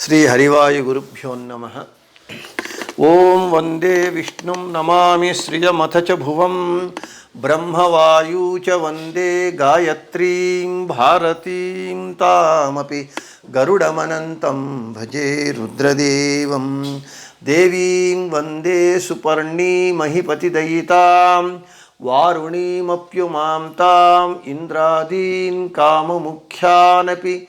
श्रीहरिवायुगुरुभ्यो नम। ओं वंदे विष्णु नमा श्रियमथ च भुवं। ब्रह्मवायू च वंदे गायत्री, भारती गरुडमन भजे रुद्रदेव। देवीं वंदे सुपर्णीमहिपतिदयितां, वारुणीमप्युमां ताम् इन्द्रादीन् काममुख्यानपि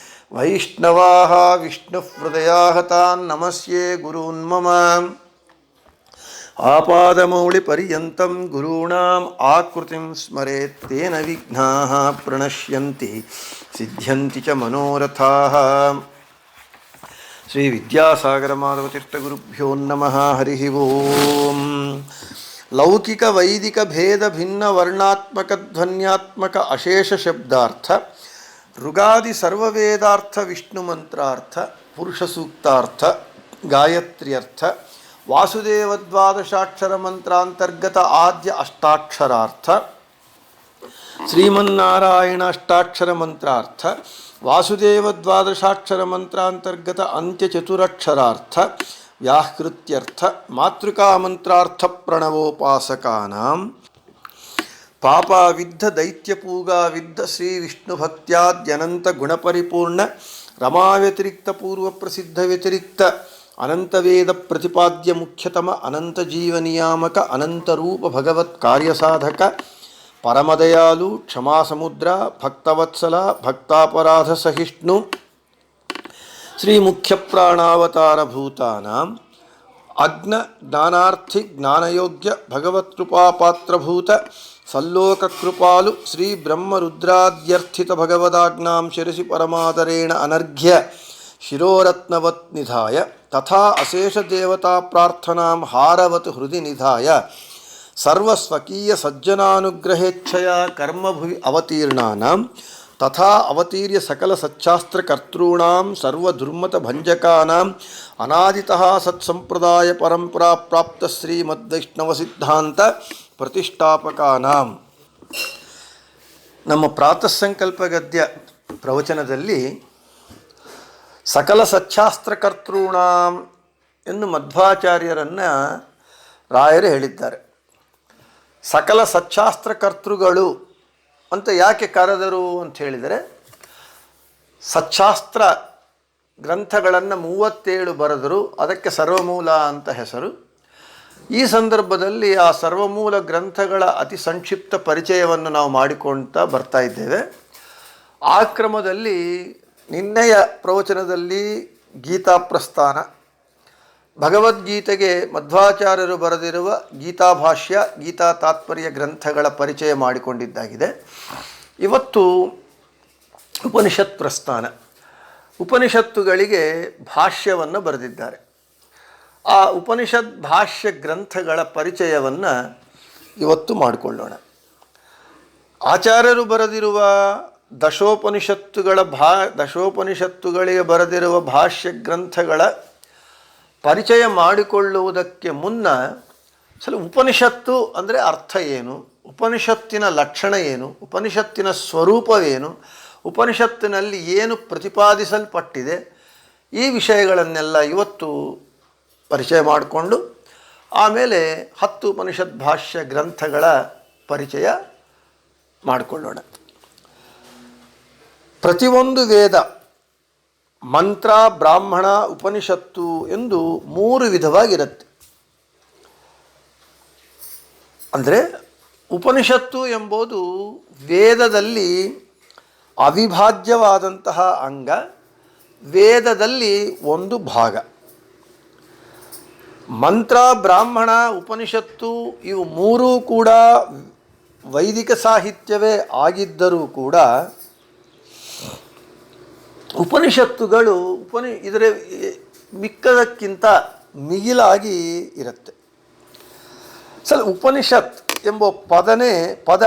వైష్ణవాः విష్ణుహృదయాः తాన్ నమస్యే గురూన్మమ ఆపాదమౌళిపర్యంతం గురూణాం ఆకృతిం స్మరేత్ తేన విఘ్నాः ప్రణశ్యంతి సిద్ధ్యంతి చ మనోరథాः. శ్రీ విద్యాసాగరమాధవతీర్థగురుభ్యో నమ హరి ఓం. లౌకిక వైదిక భేద భిన్న వర్ణాత్మక ధ్వన్యాత్మక అశేష శబ్దార్థ ಋಗಾದಿ ಸರ್ವವೇದಾರ್ಥ ವಿಷ್ಣು ಮಂತ್ರಾರ್ಥ ಪುರುಷ ಸೂಕ್ತಾರ್ಥ ಗಾಯತ್ರ್ಯರ್ಥ ವಾಸುದೇವ ದ್ವಾದಶಾಕ್ಷರ ಮಂತ್ರಾಂತರ್ಗತ ಆದ್ಯ ಅಷ್ಟಾಕ್ಷರಾರ್ಥ ಶ್ರೀಮನ್ನಾರಾಯಣ ಅಷ್ಟಾಕ್ಷರ ಮಂತ್ರಾರ್ಥ ವಾಸುದೇವ ದ್ವಾದಶಾಕ್ಷರ ಮಂತ್ರಾಂತರ್ಗತ ಅಂತ್ಯ ಚತುರಕ್ಷರಾರ್ಥ ವ್ಯಾಹೃತ್ಯರ್ಥ ಮಾತೃಕಾ ಮಂತ್ರಾರ್ಥ ಪ್ರಣವೋಪಾಸಕಾನಾಂ పాపావిద్ధ దైత్యపూగా విద్ధ శ్రీ విష్ణుభక్త్యాద్యనంత గుణపరిపూర్ణ రమావ్యతిరిక్త పూర్వ ప్రసిద్ధ వ్యతిరిక్త అనంతవేద ప్రతిపాద్య ముఖ్యతమ అనంత జీవనియామక అనంతరూప భగవత్ కార్యసాధక పరమదయాలు క్షమాసముద్ర భక్తవత్సల భక్తాపరాధ సహిష్ణు శ్రీ ముఖ్య ప్రాణావతార అగ్న జ్ఞానార్థి జ్ఞానయోగ్య భగవత్కృపాపాత్రభూత సల్లోక కృపాలు శ్రీ బ్రహ్మ రుద్రాద్యర్థిత భగవదాజ్ఞాం శిరసి పరమాదరేణ అనర్ఘ్య శిరోరత్నవత్ నిధాయ తథా అశేష దేవతా ప్రార్థనాం హారవత్ హృది నిధాయ. సర్వస్వకీయ సజ్జనానుగ్రహేచ్ఛయా కర్మభువి అవతీర్ణానం తథా అవతీర్య సకల సచ్చాస్త్రకర్తॄణాం సర్వదుర్మత భంజకానాం అనాదిత సత్సంప్రదాయ పరంపరా ప్రాప్త శ్రీమద్వైష్ణవ సిద్ధాంత ಪ್ರತಿಷ್ಠಾಪಕಾನಾಂ. ನಮ್ಮ ಪ್ರಾತಃ ಸಂಕಲ್ಪ ಗದ್ಯ ಪ್ರವಚನದಲ್ಲಿ ಸಕಲ ಸಚ್ಚಾಸ್ತ್ರಕರ್ತೃಣ ಎಂದು ಮಧ್ವಾಚಾರ್ಯರನ್ನು ರಾಯರು ಹೇಳಿದ್ದಾರೆ. ಸಕಲ ಸಚ್ಚಾಸ್ತ್ರಕರ್ತೃಗಳು ಅಂತ ಯಾಕೆ ಕರೆದರು ಅಂತ ಹೇಳಿದರೆ ಸಚ್ಚಾಸ್ತ್ರ ಗ್ರಂಥಗಳನ್ನು ಮೂವತ್ತೇಳು ಬರೆದರು ಅದಕ್ಕೆ ಸರ್ವಮೂಲ ಅಂತ ಹೆಸರು ಈ ಸಂದರ್ಭದಲ್ಲಿ ಆ ಸರ್ವಮೂಲ ಗ್ರಂಥಗಳ ಅತಿ ಸಂಕ್ಷಿಪ್ತ ಪರಿಚಯವನ್ನು ನಾವು ಮಾಡಿಕೊಳ್ತಾ ಬರ್ತಾ ಇದ್ದೇವೆ. ಆ ಕ್ರಮದಲ್ಲಿ ನಿನ್ನೆಯ ಪ್ರವಚನದಲ್ಲಿ ಗೀತಾ ಪ್ರಸ್ಥಾನ ಭಗವದ್ಗೀತೆಗೆ ಮಧ್ವಾಚಾರ್ಯರು ಬರೆದಿರುವ ಗೀತಾಭಾಷ್ಯ ಗೀತಾ ತಾತ್ಪರ್ಯ ಗ್ರಂಥಗಳ ಪರಿಚಯ ಮಾಡಿಕೊಂಡಿದ್ದಾಗಿದೆ. ಇವತ್ತು ಉಪನಿಷತ್ ಪ್ರಸ್ಥಾನ ಉಪನಿಷತ್ತುಗಳಿಗೆ ಭಾಷ್ಯವನ್ನು ಬರೆದಿದ್ದಾರೆ. ಆ ಉಪನಿಷತ್ ಭಾಷ್ಯ ಗ್ರಂಥಗಳ ಪರಿಚಯವನ್ನು ಇವತ್ತು ಮಾಡಿಕೊಳ್ಳೋಣ. ಆಚಾರ್ಯರು ಬರೆದಿರುವ ದಶೋಪನಿಷತ್ತುಗಳ ಭಾ, ದಶೋಪನಿಷತ್ತುಗಳಿಗೆ ಬರೆದಿರುವ ಭಾಷ್ಯ ಗ್ರಂಥಗಳ ಪರಿಚಯ ಮಾಡಿಕೊಳ್ಳುವುದಕ್ಕೆ ಮುನ್ನ ಸಲ ಉಪನಿಷತ್ತು ಅಂದರೆ ಅರ್ಥ ಏನು, ಉಪನಿಷತ್ತಿನ ಲಕ್ಷಣ ಏನು, ಉಪನಿಷತ್ತಿನ ಸ್ವರೂಪವೇನು, ಉಪನಿಷತ್ತಿನಲ್ಲಿ ಏನು ಪ್ರತಿಪಾದಿಸಲ್ಪಟ್ಟಿದೆ, ಈ ವಿಷಯಗಳನ್ನೆಲ್ಲ ಇವತ್ತು ಪರಿಚಯ ಮಾಡಿಕೊಂಡು ಆಮೇಲೆ ಹತ್ತು ಉಪನಿಷತ್ ಭಾಷ್ಯ ಗ್ರಂಥಗಳ ಪರಿಚಯ ಮಾಡಿಕೊಳ್ಳೋಣ. ಪ್ರತಿಯೊಂದು ವೇದ, ಮಂತ್ರ, ಬ್ರಾಹ್ಮಣ, ಉಪನಿಷತ್ತು ಎಂದು ಮೂರು ವಿಧವಾಗಿರುತ್ತೆ. ಅಂದರೆ ಉಪನಿಷತ್ತು ಎಂಬುದು ವೇದದಲ್ಲಿ ಅವಿಭಾಜ್ಯವಾದಂತಹ ಅಂಗ, ವೇದದಲ್ಲಿ ಒಂದು ಭಾಗ. ಮಂತ್ರ, ಬ್ರಾಹ್ಮಣ, ಉಪನಿಷತ್ತು ಇವು ಮೂರೂ ಕೂಡ ವೈದಿಕ ಸಾಹಿತ್ಯವೇ ಆಗಿದ್ದರೂ ಕೂಡ ಉಪನಿಷತ್ತುಗಳು ಉಪನಿ ಇದರ ಮಿಕ್ಕದಕ್ಕಿಂತ ಮಿಗಿಲಾಗಿ ಇರುತ್ತೆ. ಸರ್, ಉಪನಿಷತ್ ಎಂಬ ಪದನೇ ಪದ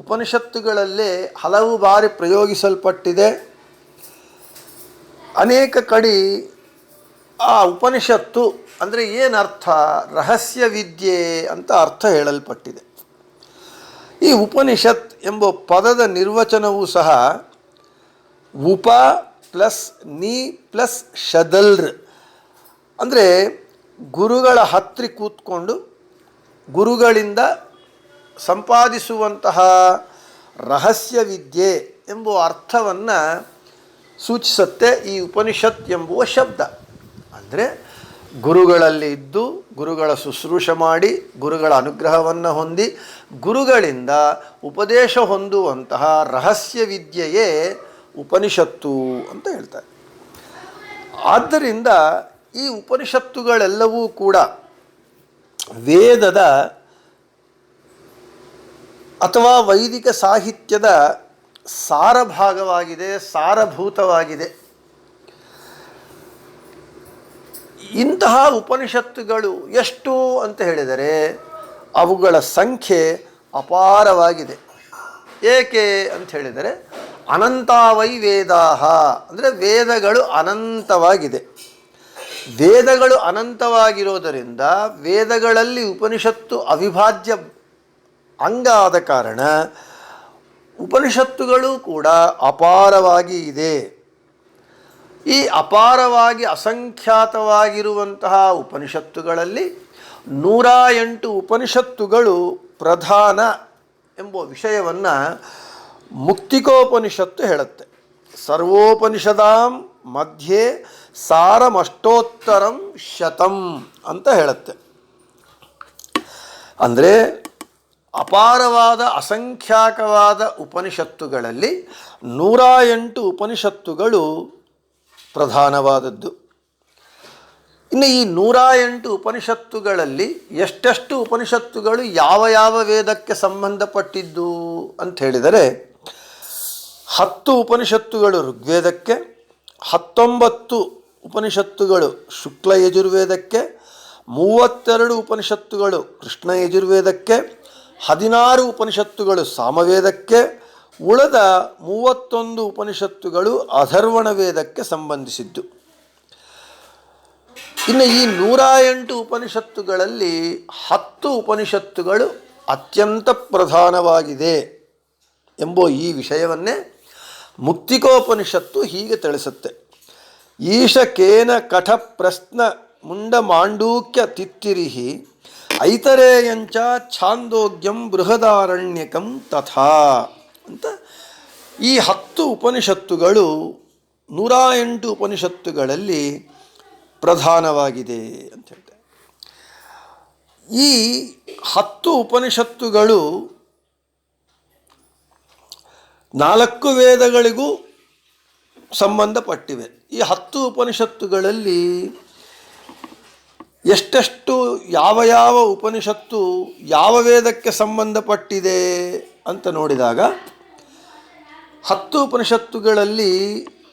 ಉಪನಿಷತ್ತುಗಳಲ್ಲೇ ಹಲವು ಬಾರಿ ಪ್ರಯೋಗಿಸಲ್ಪಟ್ಟಿದೆ. ಅನೇಕ ಕಡೆ ಆ ಉಪನಿಷತ್ತು ಅಂದರೆ ಏನರ್ಥ? ರಹಸ್ಯ ವಿದ್ಯೆ ಅಂತ ಅರ್ಥ ಹೇಳಲ್ಪಟ್ಟಿದೆ. ಈ ಉಪನಿಷತ್ ಎಂಬ ಪದದ ನಿರ್ವಚನವೂ ಸಹ ಉಪ ಪ್ಲಸ್ ನೀ ಪ್ಲಸ್ ಶದಲ್ರ್. ಅಂದರೆ ಗುರುಗಳ ಹತ್ತಿರ ಕೂತ್ಕೊಂಡು ಗುರುಗಳಿಂದ ಸಂಪಾದಿಸುವಂತಹ ರಹಸ್ಯ ವಿದ್ಯೆ ಎಂಬ ಅರ್ಥವನ್ನು ಸೂಚಿಸುತ್ತೆ ಈ ಉಪನಿಷತ್ ಎಂಬುವ ಶಬ್ದ. ಅಂದರೆ ಗುರುಗಳಲ್ಲಿ ಇದ್ದು ಗುರುಗಳ ಶುಶ್ರೂಷ ಮಾಡಿ ಗುರುಗಳ ಅನುಗ್ರಹವನ್ನು ಹೊಂದಿ ಗುರುಗಳಿಂದ ಉಪದೇಶ ಹೊಂದುವಂತಹ ರಹಸ್ಯ ವಿದ್ಯೆಯೇ ಉಪನಿಷತ್ತು ಅಂತ ಹೇಳ್ತಾರೆ. ಆದ್ದರಿಂದ ಈ ಉಪನಿಷತ್ತುಗಳೆಲ್ಲವೂ ಕೂಡ ವೇದದ ಅಥವಾ ವೈದಿಕ ಸಾಹಿತ್ಯದ ಸಾರಭಾಗವಾಗಿದೆ, ಸಾರಭೂತವಾಗಿದೆ. ಇಂತಹ ಉಪನಿಷತ್ತುಗಳು ಎಷ್ಟು ಅಂತ ಹೇಳಿದರೆ ಅವುಗಳ ಸಂಖ್ಯೆ ಅಪಾರವಾಗಿದೆ. ಏಕೆ ಅಂತ ಹೇಳಿದರೆ ಅನಂತಾವೈ ವೇದಾಹ, ಅಂದರೆ ವೇದಗಳು ಅನಂತವಾಗಿದೆ. ವೇದಗಳು ಅನಂತವಾಗಿರೋದರಿಂದ ವೇದಗಳಲ್ಲಿ ಉಪನಿಷತ್ತು ಅವಿಭಾಜ್ಯ ಅಂಗ ಆದ ಕಾರಣ ಉಪನಿಷತ್ತುಗಳು ಕೂಡ ಅಪಾರವಾಗಿ ಇದೆ. ಈ ಅಪಾರವಾಗಿ ಅಸಂಖ್ಯಾತವಾಗಿರುವಂತಹ ಉಪನಿಷತ್ತುಗಳಲ್ಲಿ ನೂರ ಎಂಟು ಉಪನಿಷತ್ತುಗಳು ಪ್ರಧಾನ ಎಂಬ ವಿಷಯವನ್ನು ಮುಕ್ತಿಕೋಪನಿಷತ್ತು ಹೇಳುತ್ತೆ. ಸರ್ವೋಪನಿಷದಾಂ ಮಧ್ಯೆ ಸಾರಮಷ್ಟೋತ್ತರಂ ಶತಂ ಅಂತ ಹೇಳುತ್ತೆ. ಅಂದರೆ ಅಪಾರವಾದ ಅಸಂಖ್ಯಾಕವಾದ ಉಪನಿಷತ್ತುಗಳಲ್ಲಿ ನೂರ ಎಂಟು ಉಪನಿಷತ್ತುಗಳು ಪ್ರಧಾನವಾದದ್ದು. ಇನ್ನು ಈ ನೂರ ಎಂಟು ಉಪನಿಷತ್ತುಗಳಲ್ಲಿ ಎಷ್ಟೆಷ್ಟು ಉಪನಿಷತ್ತುಗಳು ಯಾವ ಯಾವ ವೇದಕ್ಕೆ ಸಂಬಂಧಪಟ್ಟಿದ್ದು ಅಂತ ಹೇಳಿದರೆ, ಹತ್ತು ಉಪನಿಷತ್ತುಗಳು ಋಗ್ವೇದಕ್ಕೆ, ಹತ್ತೊಂಬತ್ತು ಉಪನಿಷತ್ತುಗಳು ಶುಕ್ಲ ಯಜುರ್ವೇದಕ್ಕೆ, ಮೂವತ್ತೆರಡು ಉಪನಿಷತ್ತುಗಳು ಕೃಷ್ಣ ಯಜುರ್ವೇದಕ್ಕೆ, ಹದಿನಾರು ಉಪನಿಷತ್ತುಗಳು ಸಾಮವೇದಕ್ಕೆ ಉಳಿದ ಮೂವತ್ತೊಂದು ಉಪನಿಷತ್ತುಗಳು ಅಧರ್ವಣ ವೇದಕ್ಕೆ ಸಂಬಂಧಿಸಿದ್ದು. ಇನ್ನು ಈ ನೂರ ಎಂಟು ಉಪನಿಷತ್ತುಗಳಲ್ಲಿ ಹತ್ತು ಉಪನಿಷತ್ತುಗಳು ಅತ್ಯಂತ ಪ್ರಧಾನವಾಗಿದೆ ಎಂಬ ಈ ವಿಷಯವನ್ನೇ ಮುಕ್ತಿಕೋಪನಿಷತ್ತು ಹೀಗೆ ತಿಳಿಸುತ್ತೆ. ಈಶಕೇನ ಕಠ ಪ್ರಶ್ನ ಮುಂಡ ಮಾಂಡೂಕ್ಯ ತಿತ್ತಿರಿಹಿ ಐತರೇಯಂಚ ಛಾಂದೋಗ್ಯಂ ಬೃಹದಾರಣ್ಯಕಂ ತಥಾ. ಅಂತ. ಈ ಹತ್ತು ಉಪನಿಷತ್ತುಗಳು ನೂರ ಎಂಟು ಉಪನಿಷತ್ತುಗಳಲ್ಲಿ ಪ್ರಧಾನವಾಗಿದೆ ಅಂತ ಹೇಳ್ತಾರೆ. ಈ ಹತ್ತು ಉಪನಿಷತ್ತುಗಳು ನಾಲ್ಕು ವೇದಗಳಿಗೂ ಸಂಬಂಧಪಟ್ಟಿವೆ. ಈ ಹತ್ತು ಉಪನಿಷತ್ತುಗಳಲ್ಲಿ ಎಷ್ಟೆಷ್ಟು ಯಾವ ಯಾವ ಉಪನಿಷತ್ತು ಯಾವ ವೇದಕ್ಕೆ ಸಂಬಂಧಪಟ್ಟಿದೆ ಅಂತ ನೋಡಿದಾಗ ಹತ್ತು ಉಪನಿಷತ್ತುಗಳಲ್ಲಿ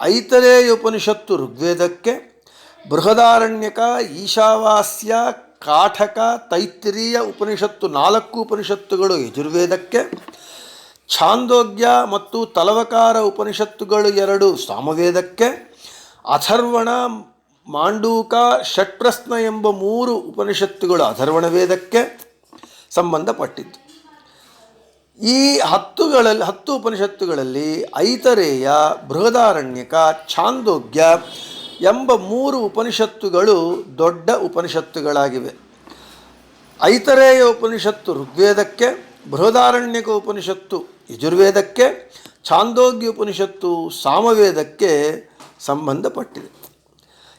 ಐತರೇಯ ಉಪನಿಷತ್ತು ಋಗ್ವೇದಕ್ಕೆ, ಬೃಹದಾರಣ್ಯಕ, ಈಶಾವಾಸ್ಯ ಕಾಠಕ ತೈತ್ತಿರೀಯ ಉಪನಿಷತ್ತು ನಾಲ್ಕು ಉಪನಿಷತ್ತುಗಳು ಯಜುರ್ವೇದಕ್ಕೆ, ಛಾಂದೋಗ್ಯ ಮತ್ತು ತಲವಕಾರ ಉಪನಿಷತ್ತುಗಳು ಎರಡು ಸಾಮವೇದಕ್ಕೆ, ಅಥರ್ವಣ, ಮಾಂಡೂಕ ಷಟ್ಪ್ರಶ್ನ ಎಂಬ ಮೂರು ಉಪನಿಷತ್ತುಗಳು ಅಥರ್ವಣ ವೇದಕ್ಕೆ ಸಂಬಂಧಪಟ್ಟಿದ್ದು. ಈ ಹತ್ತುಗಳಲ್ಲಿ, ಹತ್ತು ಉಪನಿಷತ್ತುಗಳಲ್ಲಿ ಐತರೇಯ, ಬೃಹದಾರಣ್ಯಕ, ಛಾಂದೋಗ್ಯ ಎಂಬ ಮೂರು ಉಪನಿಷತ್ತುಗಳು ದೊಡ್ಡ ಉಪನಿಷತ್ತುಗಳಾಗಿವೆ. ಐತರೇಯ ಉಪನಿಷತ್ತು ಋಗ್ವೇದಕ್ಕೆ, ಬೃಹದಾರಣ್ಯಕ ಉಪನಿಷತ್ತು ಯಜುರ್ವೇದಕ್ಕೆ, ಛಾಂದೋಗ್ಯ ಉಪನಿಷತ್ತು ಸಾಮವೇದಕ್ಕೆ ಸಂಬಂಧಪಟ್ಟಿದೆ.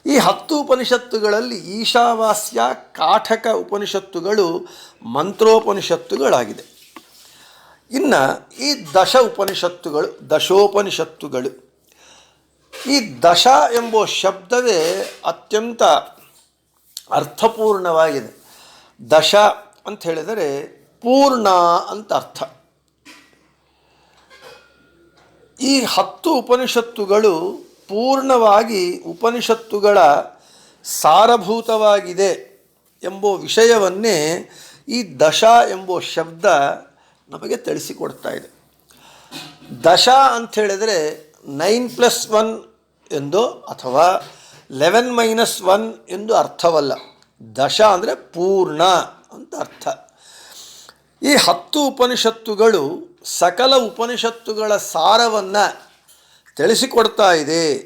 ಈ ಹತ್ತು ಉಪನಿಷತ್ತುಗಳಲ್ಲಿ ಈಶಾವಾಸ್ಯ, ಕಾಠಕ ಉಪನಿಷತ್ತುಗಳು ಮಂತ್ರೋಪನಿಷತ್ತುಗಳಾಗಿದೆ. ಇನ್ನು ಈ ದಶ ಉಪನಿಷತ್ತುಗಳು, ದಶೋಪನಿಷತ್ತುಗಳು, ಈ ದಶ ಎಂಬ ಶಬ್ದವೇ ಅತ್ಯಂತ ಅರ್ಥಪೂರ್ಣವಾಗಿದೆ. ದಶ ಅಂತ ಹೇಳಿದರೆ ಪೂರ್ಣ ಅಂತ ಅರ್ಥ. ಈ ಹತ್ತು ಉಪನಿಷತ್ತುಗಳು ಪೂರ್ಣವಾಗಿ ಉಪನಿಷತ್ತುಗಳ ಸಾರಭೂತವಾಗಿದೆ ಎಂಬ ವಿಷಯವನ್ನೇ ಈ ದಶ ಎಂಬ ಶಬ್ದ ನಮಗೆ ತಿಳಿಸಿಕೊಡ್ತಾ ಇದೆ. ದಶ ಅಂತ ಹೇಳಿದರೆ ನೈನ್ ಪ್ಲಸ್ ಒನ್ ಎಂದು ಅಥವಾ ಲೆವೆನ್ ಮೈನಸ್ ಒನ್ ಎಂದು ಅರ್ಥವಲ್ಲ. ದಶ ಅಂದರೆ ಪೂರ್ಣ ಅಂತ ಅರ್ಥ. ಈ ಹತ್ತು ಉಪನಿಷತ್ತುಗಳು ಸಕಲ ಉಪನಿಷತ್ತುಗಳ ಸಾರವನ್ನು ತಿಳಿಸಿಕೊಡ್ತಾ ಇದೆ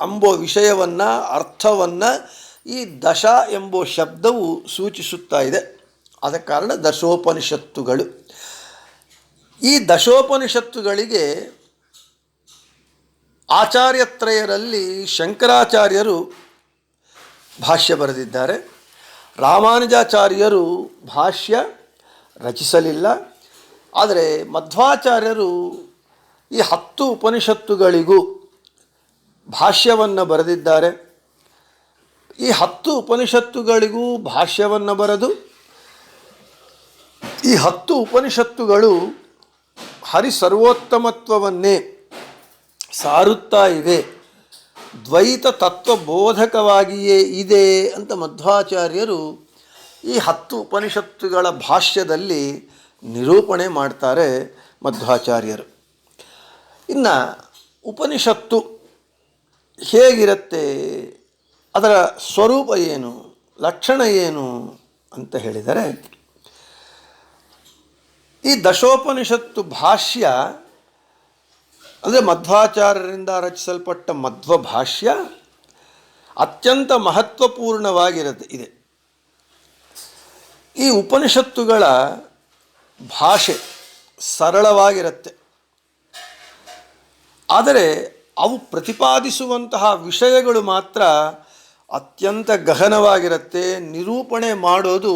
ಅಂಬೋ ವಿಷಯವನ್ನು, ಅರ್ಥವನ್ನು ಈ ದಶ ಎಂಬ ಶಬ್ದವು ಸೂಚಿಸುತ್ತಾ ಇದೆ. ಆದ ಕಾರಣ ದಶೋಪನಿಷತ್ತುಗಳು. ಈ ದಶೋಪನಿಷತ್ತುಗಳಿಗೆ ಆಚಾರ್ಯತ್ರಯರಲ್ಲಿ ಶಂಕರಾಚಾರ್ಯರು ಭಾಷ್ಯ ಬರೆದಿದ್ದಾರೆ. ರಾಮಾನುಜಾಚಾರ್ಯರು ಭಾಷ್ಯ ರಚಿಸಲಿಲ್ಲ. ಆದರೆ ಮಧ್ವಾಚಾರ್ಯರು ಈ ಹತ್ತು ಉಪನಿಷತ್ತುಗಳಿಗೂ ಭಾಷ್ಯವನ್ನು ಬರೆದಿದ್ದಾರೆ. ಈ ಹತ್ತು ಉಪನಿಷತ್ತುಗಳಿಗೂ ಭಾಷ್ಯವನ್ನು ಬರೆದು ಈ ಹತ್ತು ಉಪನಿಷತ್ತುಗಳು ಹರಿ ಸರ್ವೋತ್ತಮತ್ವವನ್ನೇ ಸಾರುತ್ತಾ ಇವೆ. ದ್ವೈತ ತತ್ವಬೋಧಕವಾಗಿಯೇ ಇದೆ ಅಂತ ಮಧ್ವಾಚಾರ್ಯರು ಈ ಹತ್ತು ಉಪನಿಷತ್ತುಗಳ ಭಾಷ್ಯದಲ್ಲಿ ನಿರೂಪಣೆ ಮಾಡ್ತಾರೆ ಮಧ್ವಾಚಾರ್ಯರು. ಇನ್ನು ಉಪನಿಷತ್ತು ಹೇಗಿರುತ್ತೆ, ಅದರ ಸ್ವರೂಪ ಏನು, ಲಕ್ಷಣ ಏನು ಅಂತ ಹೇಳಿದರೆ ಈ ದಶೋಪನಿಷತ್ತು ಭಾಷ್ಯ, ಅಂದರೆ ಮಧ್ವಾಚಾರ್ಯರಿಂದ ರಚಿಸಲ್ಪಟ್ಟ ಮಧ್ವ ಭಾಷ್ಯ ಅತ್ಯಂತ ಮಹತ್ವಪೂರ್ಣವಾಗಿರತ್ತೆ, ಇದೆ. ಈ ಉಪನಿಷತ್ತುಗಳ ಭಾಷೆ ಸರಳವಾಗಿರುತ್ತೆ. ಆದರೆ ಅವು ಪ್ರತಿಪಾದಿಸುವಂತಹ ವಿಷಯಗಳು ಮಾತ್ರ ಅತ್ಯಂತ ಗಹನವಾಗಿರುತ್ತೆ, ನಿರೂಪಣೆ ಮಾಡೋದು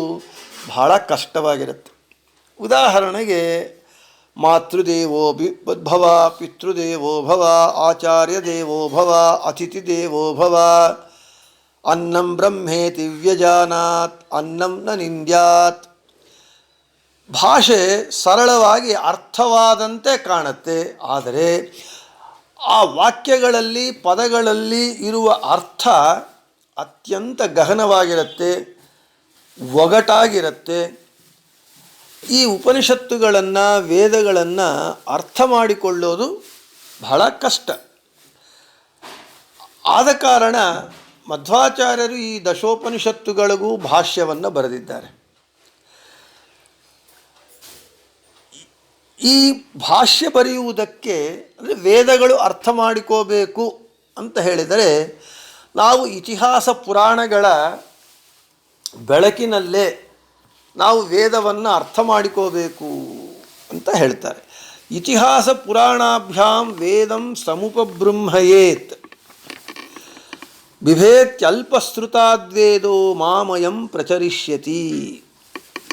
ಬಹಳ ಕಷ್ಟವಾಗಿರುತ್ತೆ. ಉದಾಹರಣೆಗೆ, ಮಾತೃದೇವೋ ಭವ ಪಿತೃದೇವೋ ಭವ, ಆಚಾರ್ಯ ದೇವೋ ಭವ, ಅತಿಥಿ ದೇವೋ ಭವ, ಅನ್ನಂ ಬ್ರಹ್ಮೇತಿ ವ್ಯಜಾನಾತ್, ಅನ್ನಂ ನ ನಿಂದ್ಯಾತ್. ಭಾಷೆ ಸರಳವಾಗಿ ಅರ್ಥವಾದಂತೆ ಕಾಣುತ್ತೆ, ಆದರೆ ಆ ವಾಕ್ಯಗಳಲ್ಲಿ, ಪದಗಳಲ್ಲಿ ಇರುವ ಅರ್ಥ ಅತ್ಯಂತ ಗಹನವಾಗಿರುತ್ತೆ, ಒಗಟಾಗಿರುತ್ತೆ. ಈ ಉಪನಿಷತ್ತುಗಳನ್ನು, ವೇದಗಳನ್ನು ಅರ್ಥ ಮಾಡಿಕೊಳ್ಳೋದು ಬಹಳ ಕಷ್ಟ. ಆದ ಕಾರಣ ಮಧ್ವಾಚಾರ್ಯರು ಈ ದಶೋಪನಿಷತ್ತುಗಳಿಗೂ ಭಾಷ್ಯವನ್ನು ಬರೆದಿದ್ದಾರೆ. ಈ ಭಾಷ್ಯ ಬರೆಯುವುದಕ್ಕೆ ಅಂದರೆ ವೇದಗಳು ಅರ್ಥ ಮಾಡಿಕೋಬೇಕು ಅಂತ ಹೇಳಿದರೆ ನಾವು ಇತಿಹಾಸ ಪುರಾಣಗಳ ಬೆಳಕಿನಲ್ಲೇ ನಾವು ವೇದವನ್ನು ಅರ್ಥ ಮಾಡಿಕೋಬೇಕು ಅಂತ ಹೇಳ್ತಾರೆ. ಇತಿಹಾಸ ಪುರಾಣಾಭ್ಯಾಂ ವೇದಂ ಸಮುಪಬ್ರಹ್ಮಯೇತ್. ಬಿಭೇತ್ಯಲ್ಪಶ್ರುತಾದ್ವೇದೋ ಮಾಮಯಂ ಪ್ರಚರಿಷ್ಯತಿ.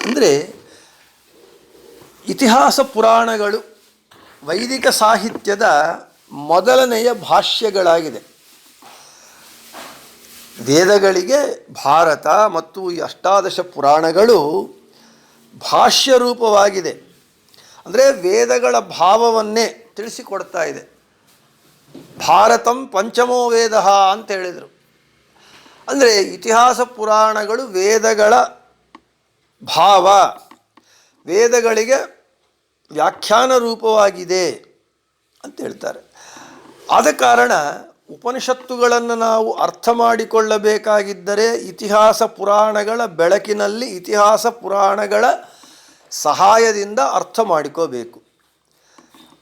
ಅಂದರೆ ಇತಿಹಾಸ ಪುರಾಣಗಳು ವೈದಿಕ ಸಾಹಿತ್ಯದ ಮೊದಲನೆಯ ಭಾಷ್ಯಗಳಾಗಿದೆ. ವೇದಗಳಿಗೆ ಭಾರತ ಮತ್ತು ಈ ಅಷ್ಟಾದಶ ಪುರಾಣಗಳು ಭಾಷ್ಯ ರೂಪವಾಗಿದೆ ಅಂದರೆ ವೇದಗಳ ಭಾವವನ್ನೇ ತಿಳಿಸಿಕೊಡ್ತಾ ಇದೆ. ಭಾರತಂ ಪಂಚಮೋ ವೇದ ಅಂತ ಹೇಳಿದರು. ಅಂದರೆ ಇತಿಹಾಸ ಪುರಾಣಗಳು ವೇದಗಳ ಭಾವ, ವೇದಗಳಿಗೆ ವ್ಯಾಖ್ಯಾನ ರೂಪವಾಗಿದೆ ಅಂತ ಹೇಳ್ತಾರೆ. ಆದ ಕಾರಣ ಉಪನಿಷತ್ತುಗಳನ್ನು ನಾವು ಅರ್ಥ ಮಾಡಿಕೊಳ್ಳಬೇಕಾಗಿದ್ದರೆ ಇತಿಹಾಸ ಪುರಾಣಗಳ ಬೆಳಕಿನಲ್ಲಿ ಇತಿಹಾಸ ಪುರಾಣಗಳ ಸಹಾಯದಿಂದ ಅರ್ಥ ಮಾಡಿಕೋಬೇಕು.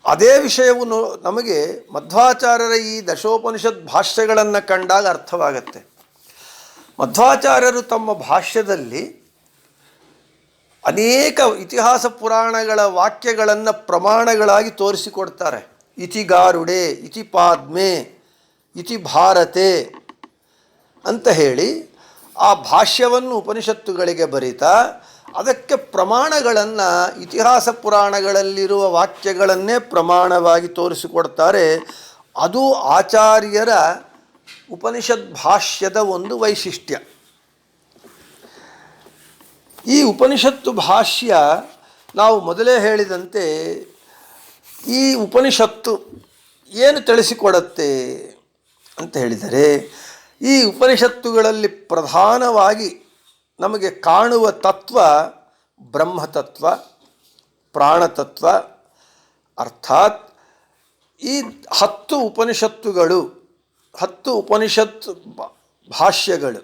ಅದೇ ವಿಷಯವು ನಮಗೆ ಮಧ್ವಾಚಾರ್ಯರ ಈ ದಶೋಪನಿಷತ್ ಭಾಷ್ಯಗಳನ್ನು ಕಂಡಾಗ ಅರ್ಥವಾಗತ್ತೆ. ಮಧ್ವಾಚಾರ್ಯರು ತಮ್ಮ ಭಾಷ್ಯದಲ್ಲಿ ಅನೇಕ ಇತಿಹಾಸ ಪುರಾಣಗಳ ವಾಕ್ಯಗಳನ್ನು ಪ್ರಮಾಣಗಳಾಗಿ ತೋರಿಸಿಕೊಡ್ತಾರೆ. ಇತಿ ಗಾರುಡೆ ಇತಿ ಭಾರತೆ ಅಂತ ಹೇಳಿ ಆ ಭಾಷ್ಯವನ್ನು ಉಪನಿಷತ್ತುಗಳಿಗೆ ಬರೀತಾ, ಅದಕ್ಕೆ ಪ್ರಮಾಣಗಳನ್ನು ಇತಿಹಾಸ ಪುರಾಣಗಳಲ್ಲಿರುವ ವಾಕ್ಯಗಳನ್ನೇ ಪ್ರಮಾಣವಾಗಿ ತೋರಿಸಿಕೊಡ್ತಾರೆ. ಅದು ಆಚಾರ್ಯರ ಉಪನಿಷತ್ ಭಾಷ್ಯದ ಒಂದು ವೈಶಿಷ್ಟ್ಯ. ಈ ಉಪನಿಷತ್ತು ಭಾಷ್ಯ ನಾವು ಮೊದಲೇ ಹೇಳಿದಂತೆ ಈ ಉಪನಿಷತ್ತು ಏನು ತಿಳಿಸಿಕೊಡುತ್ತೆ ಅಂತ ಹೇಳಿದರೆ, ಈ ಉಪನಿಷತ್ತುಗಳಲ್ಲಿ ಪ್ರಧಾನವಾಗಿ ನಮಗೆ ಕಾಣುವ ತತ್ವ ಬ್ರಹ್ಮತತ್ವ, ಪ್ರಾಣತತ್ವ, ಅರ್ಥಾತ್ ಈ ಹತ್ತು ಉಪನಿಷತ್ತುಗಳು, ಹತ್ತು ಉಪನಿಷತ್ ಭಾಷ್ಯಗಳು,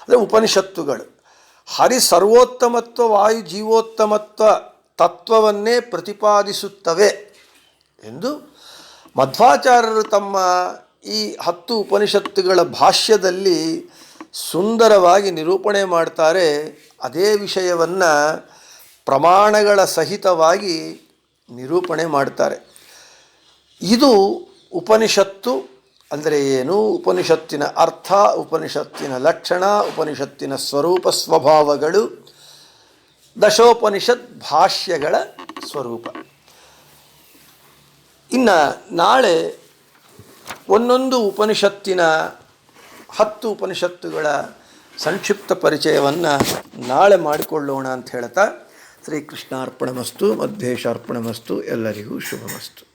ಅಂದರೆ ಉಪನಿಷತ್ತುಗಳು, ಹರಿ ಸರ್ವೋತ್ತಮತ್ವ ವಾಯು ಜೀವೋತ್ತಮತ್ವ ತತ್ವವನ್ನೇ ಪ್ರತಿಪಾದಿಸುತ್ತವೆ ಎಂದು ಮಧ್ವಾಚಾರ್ಯರು ತಮ್ಮ ಈ ಹತ್ತು ಉಪನಿಷತ್ತುಗಳ ಭಾಷ್ಯದಲ್ಲಿ ಸುಂದರವಾಗಿ ನಿರೂಪಣೆ ಮಾಡ್ತಾರೆ ಅದೇ ವಿಷಯವನ್ನು ಪ್ರಮಾಣಗಳ ಸಹಿತವಾಗಿ ನಿರೂಪಣೆ ಮಾಡ್ತಾರೆ. ಇದು ಉಪನಿಷತ್ತು ಅಂದರೆ ಏನು? ಉಪನಿಷತ್ತಿನ ಅರ್ಥ, ಉಪನಿಷತ್ತಿನ ಲಕ್ಷಣ, ಉಪನಿಷತ್ತಿನ ಸ್ವರೂಪ ಸ್ವಭಾವಗಳು, ದಶೋಪನಿಷತ್ ಭಾಷ್ಯಗಳ ಸ್ವರೂಪ. ಇನ್ನು ನಾಳೆ ಒಂದೊಂದು ಉಪನಿಷತ್ತಿನ ಹತ್ತು ಉಪನಿಷತ್ತುಗಳ ಸಂಕ್ಷಿಪ್ತ ಪರಿಚಯವನ್ನು ನಾಳೆ ಮಾಡಿಕೊಳ್ಳೋಣ ಅಂತ ಹೇಳ್ತಾ ಶ್ರೀಕೃಷ್ಣಾರ್ಪಣಮಸ್ತು ಮಸ್ತು ಎಲ್ಲರಿಗೂ ಶುಭಮಸ್ತು.